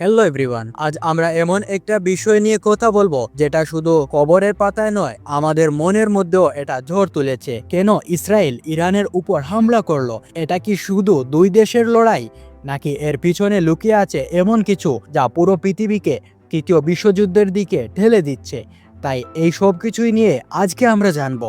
Hello everyone আজ আমরা এমন একটা বিষয় নিয়ে কথা বলব, যেটা শুধু কবরের পাতায় নয়, আমাদের মনের মধ্যেও এটা ঝড় তুলেছে। কেন ইসরায়েল ইরানের উপর হামলা করল? এটা কি শুধু দুই দেশের লড়াই, নাকি এর পিছনে লুকিয়ে আছে এমন কিছু যা পুরো পৃথিবীকে তৃতীয় বিশ্বযুদ্ধের দিকে ঠেলে দিচ্ছে? তাই এই সব কিছুই নিয়ে আজকে আমরা জানব,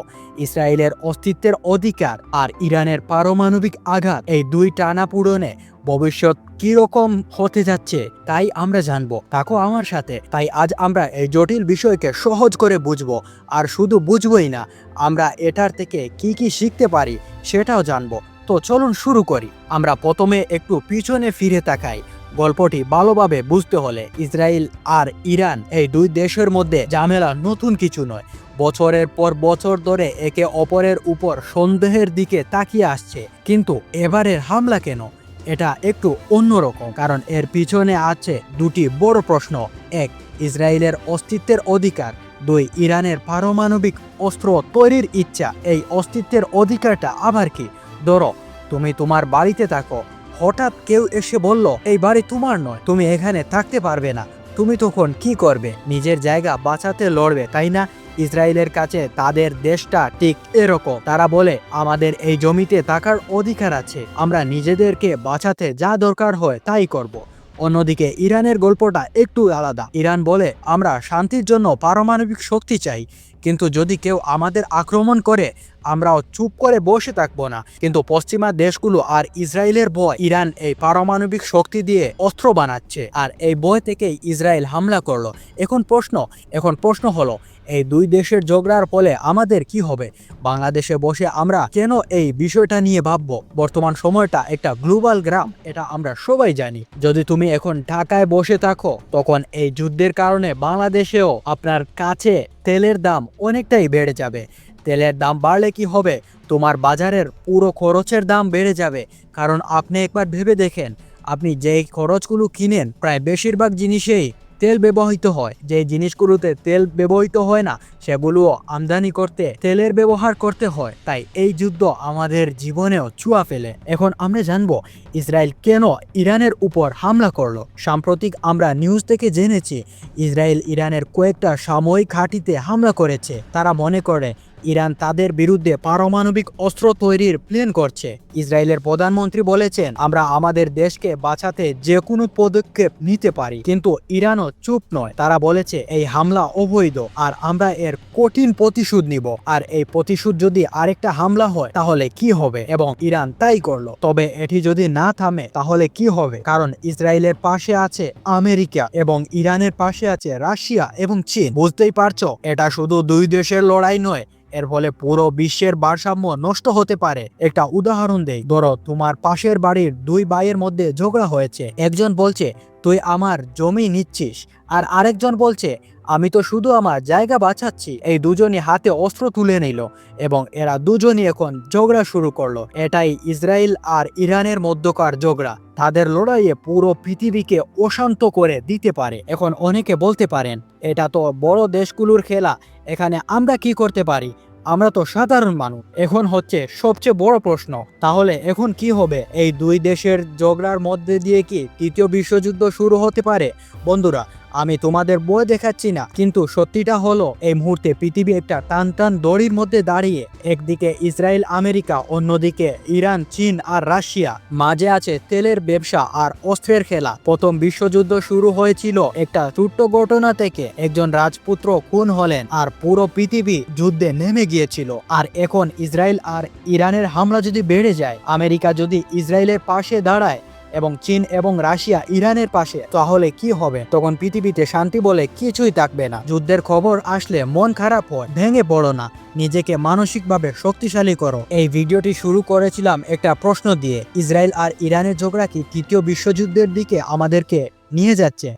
ইসরায়েলের অস্তিত্বের অধিকার আর ইরানের পারমাণবিক আঘাত, এই দুই টানা পূরণে ভবিষ্যৎ কীরকম হতে যাচ্ছে, তাই আমরা জানব। থাকো আমার সাথে। তাই আজ আমরা এই জটিল বিষয়কে সহজ করে বুঝব। আর শুধু বুঝবই না, আমরা এটার থেকে কি কি শিখতে পারি সেটাও জানব। তো চলুন শুরু করি। আমরা প্রথমে একটু পিছনে ফিরে তাকাই। গল্পটি ভালোভাবে বুঝতে হলে ইসরায়েল আর ইরান এই দুই দেশের মধ্যে ঝামেলা নতুন কিছু নয়। বছরের পর বছর ধরে একে অপরের উপর সন্দেহের দিকে তাকিয়ে আসছে। কিন্তু এবারের হামলা কেন? এটা একটু অন্যরকম, কারণ এর পিছনে আছে দুটি বড় প্রশ্ন। এক, ইসরায়েলের অস্তিত্বের অধিকার। দুই, ইরানের পারমাণবিক অস্ত্র তৈরির ইচ্ছা। এই অস্তিত্বের অধিকারটা আবার কি? ধরো, তুমি তোমার বাড়িতে থাকো। হঠাৎ কেউ এসে বলল, এই বাড়ি তোমার নয়, তুমি এখানে থাকতে পারবে না। তুমি তখন কি করবে? নিজের জায়গা বাঁচাতে লড়বে, তাই না? ইসরায়েলের কাছে তাদের দেশটা ঠিক এরকম। তারা বলে, আমাদের এই জমিতে থাকার অধিকার আছে। আমরা নিজেদেরকে বাঁচাতে যা দরকার হয় তাই করব। অন্যদিকে ইরানের গল্পটা একটু আলাদা। ইরান বলে, আমরা শান্তির জন্য পারমাণবিক শক্তি চাই। কিন্তু যদি কেউ আমাদের আক্রমণ করে, আমরাও চুপ করে বসে থাকব না। কিন্তু পশ্চিমা দেশগুলো আর ইসরায়েলের ভয়, ইরান এই পারমাণবিক শক্তি দিয়ে অস্ত্র বানাচ্ছে। আর এই বয় থেকেই ইসরায়েল হামলা করল। এখন প্রশ্ন এখন প্রশ্ন হলো এই দুই দেশের ঝগড়ার ফলে আমাদের কি হবে? বাংলাদেশে বসে আমরা কেন এই বিষয়টা নিয়ে ভাববো? বর্তমান সময়টা একটা গ্লোবাল গ্রাম, এটা আমরা সবাই জানি। যদি তুমি এখন ঢাকায় বসে থাকো, তখন এই যুদ্ধের কারণে বাংলাদেশেও আপনার কাছে তেলের দাম অনেকটাই বেড়ে যাবে। তেলের দাম বাড়লে কি হবে? তোমার বাজারের পুরো খরচের দাম বেড়ে যাবে। কারণ আপনি একবার ভেবে দেখেন, আপনি যেই খরচগুলো কিনেন, প্রায় বেশিরভাগ জিনিসেই তেল ব্যবহৃত হয়। যে জিনিসগুলোতে তেল ব্যবহৃত হয় না সেগুলো আমদানি করতে তেলের ব্যবহার করতে হয়। তাই এই যুদ্ধ আমাদের জীবনেও চুয়া ফেলে। এখন আমরা জানব ইসরায়েল কেন ইরানের উপর হামলা করল। সাম্প্রতিক আমরা নিউজ থেকে জেনেছি, ইসরায়েল ইরানের কয়েকটা সাময়িক ঘাঁটিতে হামলা করেছে। তারা মনে করে ইরান তাদের বিরুদ্ধে পারমাণবিক অস্ত্র তৈরির প্ল্যান করছে। ইসরায়েলের প্রধানমন্ত্রী বলেছেন, আমরা আমাদের দেশকে বাঁচাতে যে কোনো পদক্ষেপ নিতে পারি, কিন্তু ইরানও চুপ নয়। তারা বলেছে, এই হামলা অবৈধ, আর আমরা এর কঠিন প্রতিশোধ নিব। আর এই প্রতিশোধ যদি আরেকটা হামলা হয়, তাহলে কি হবে? এবং ইরান তাই করল। তবে এটি যদি না থামে, তাহলে কি হবে? কারণ ইসরায়েলের পাশে আছে আমেরিকা এবং ইরানের পাশে আছে রাশিয়া এবং চীন। বুঝতেই পারছ, এটা শুধু দুই দেশের লড়াই নয় এর ফলে পুরো বিশ্বের ভারসাম্য নষ্ট হতে পারে। একটা উদাহরণ দেয় ধরো, তোমার পাশের বাড়ির দুই ভাইয়ের মধ্যে ঝগড়া হয়েছে। একজন বলছে তুই আমার জমি নিচ্ছিস। আর আরেকজন বলছে, আমি তো শুধু আমার জায়গা বাঁচাচ্ছি। এই দুজনই হাতে অস্ত্র তুলে নিল এবং এরা দুজনই এখন ঝগড়া শুরু করল। এটাই ইসরায়েল আর ইরানের মধ্যকার ঝগড়া। তাদের লড়াইয়ে পুরো পৃথিবীকে অশান্ত করে দিতে পারে। এখন অনেকে বলতে পারেন, এটা তো বড় দেশগুলোর খেলা। এখানে আমরা কি করতে পারি? আমরা তো সাধারণ মানুষ। এখন হচ্ছে সবচেয়ে বড় প্রশ্ন, তাহলে এখন কি হবে? এই দুই দেশের ঝগড়ার মধ্যে দিয়ে কি তৃতীয় বিশ্বযুদ্ধ শুরু হতে পারে? বন্ধুরা আমি তোমাদের বই দেখাচ্ছি না। কিন্তু সত্যিটা হলো, এই মুহূর্তে পৃথিবী একটা টান টান দড়ির মধ্যে দাঁড়িয়ে, একদিকে ইসরায়েল, আমেরিকা, অন্যদিকে ইরান, চীন আর রাশিয়া। মাঝে আছে তেলের ব্যবসা আর অস্ত্রের খেলা। প্রথম বিশ্বযুদ্ধ শুরু হয়েছিল একটা ছোট্ট ঘটনা থেকে। একজন রাজপুত্র খুন হলেন আর পুরো পৃথিবী যুদ্ধে নেমে গিয়েছিল। আর এখন ইসরায়েল আর ইরানের হামলা যদি বেড়ে যায়, আমেরিকা যদি ইসরায়েলের পাশে দাঁড়ায় এবং চীন এবং রাশিয়া ইরানের পাশে, তাহলে কি হবে? তখন পৃথিবীতে শান্তি বলে কিছুই থাকবে না। যুদ্ধের খবর আসলে মন খারাপ হয়। ভেঙে পড়ো না। নিজেকে মানসিকভাবে শক্তিশালী করো। এই ভিডিওটি শুরু করেছিলাম একটা প্রশ্ন দিয়ে। ইসরায়েল আর ইরানের ঝগড়া কি তৃতীয় বিশ্বযুদ্ধের দিকে আমাদেরকে নিয়ে যাচ্ছে?